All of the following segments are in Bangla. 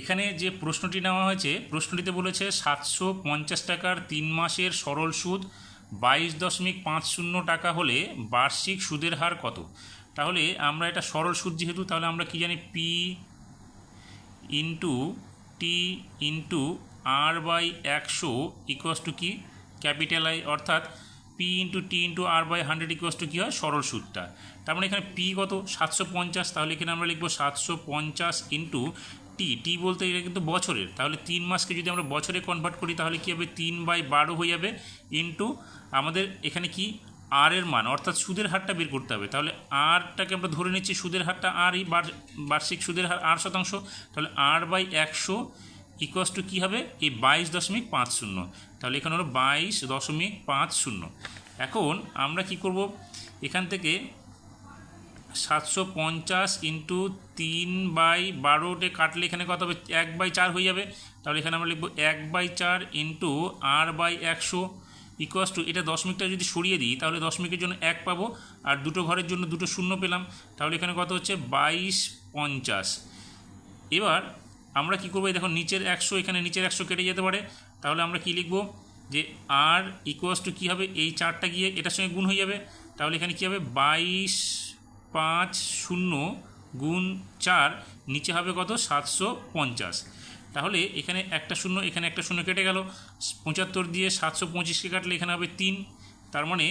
এখানে যে প্রশ্নটি নেওয়া হয়েছে, প্রশ্নটিতে বলেছে সাতশো পঞ্চাশ টাকার তিন মাসের সরল সুদ বাইশ দশমিক পাঁচ শূন্য টাকা হলে বার্ষিক সুদের হার কত? তাহলে আমরা এটা সরল সুদ যেহেতু, তাহলে আমরা কি জানি? P into T into R by একশো ইকুয়াস টু কি? ক্যাপিটাল আই, অর্থাৎ P into T into R by hundred equals to কী হয়? সরল সুদটা। তার মানে এখানে পি কত? সাতশো পঞ্চাশ। তাহলে এখানে আমরা লিখব সাতশো পঞ্চাশ ইন্টু টি টি বলতে এটা কিন্তু বছরের। তাহলে তিন মাসকে যদি আমরা বছরে কনভার্ট করি, তাহলে কী হবে? তিন বাই বারো হয়ে যাবে ইন্টু আমাদের এখানে কি? আর এর মান। অর্থাৎ সুদের হারটা বের করতে হবে। তাহলে আরটাকে আমরা ধরে নিচ্ছি, সুদের হারটা আর আরই বার্ষিক সুদের হার আট শতাংশ। তাহলে আর বাই একশো ইকুয়াস টু কী হবে? এই বাইশ দশমিক পাঁচ শূন্য। তাহলে এখানে হলো বাইশ দশমিক পাঁচ শূন্য। এখন আমরা কি করব? এখান থেকে সাতশো পঞ্চাশ ইন্টু তিন বাই বারোটে কাটলে এখানে কত হবে? এক বাই চার হয়ে যাবে। তাহলে এখানে আমরা লিখব এক বাই চার ইন্টু আর বাই একশো ইকুয়াস টু এটা দশমিকটা যদি সরিয়ে দিই, তাহলে দশমিকের জন্য এক পাবো। আর দুটো ঘরের জন্য দুটো শূন্য পেলাম। তাহলে এখানে কত হচ্ছে? বাইশ পঞ্চাশ। এবার আমরা কী করব? দেখো, নিচের একশো, এখানে নিচের একশো কেটে যেতে পারে। তাহলে আমরা কি লিখব? যে আর ইকুয়াস টু কী হবে? এই চারটা গিয়ে এটার সঙ্গে গুণ হয়ে যাবে। তাহলে এখানে কী হবে? বাইশ পাঁচ শূন্য গুণ চার, নিচে হবে কত? সাতশো পঞ্চাশ। তাহলে এখানে একটা শূন্য, এখানে একটা শূন্য কেটে গেল। পঁচাত্তর দিয়ে সাতশো পঁচিশকে কাটলে এখানে হবে তিন। তার মানে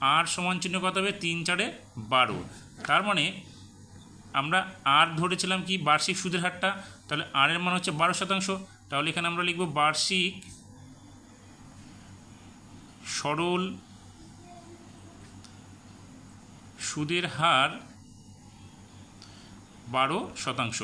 আর সমান চিহ্ন কত হবে? তিন চারে বারো। তার মানে আমরা আর ধরেছিলাম কি? বার্ষিক সুদের হারটা। তাহলে আর এর মান হচ্ছে বারো শতাংশ। তাহলে এখানে আমরা লিখব বার্ষিক সরল সুদের হার বারো শতাংশ।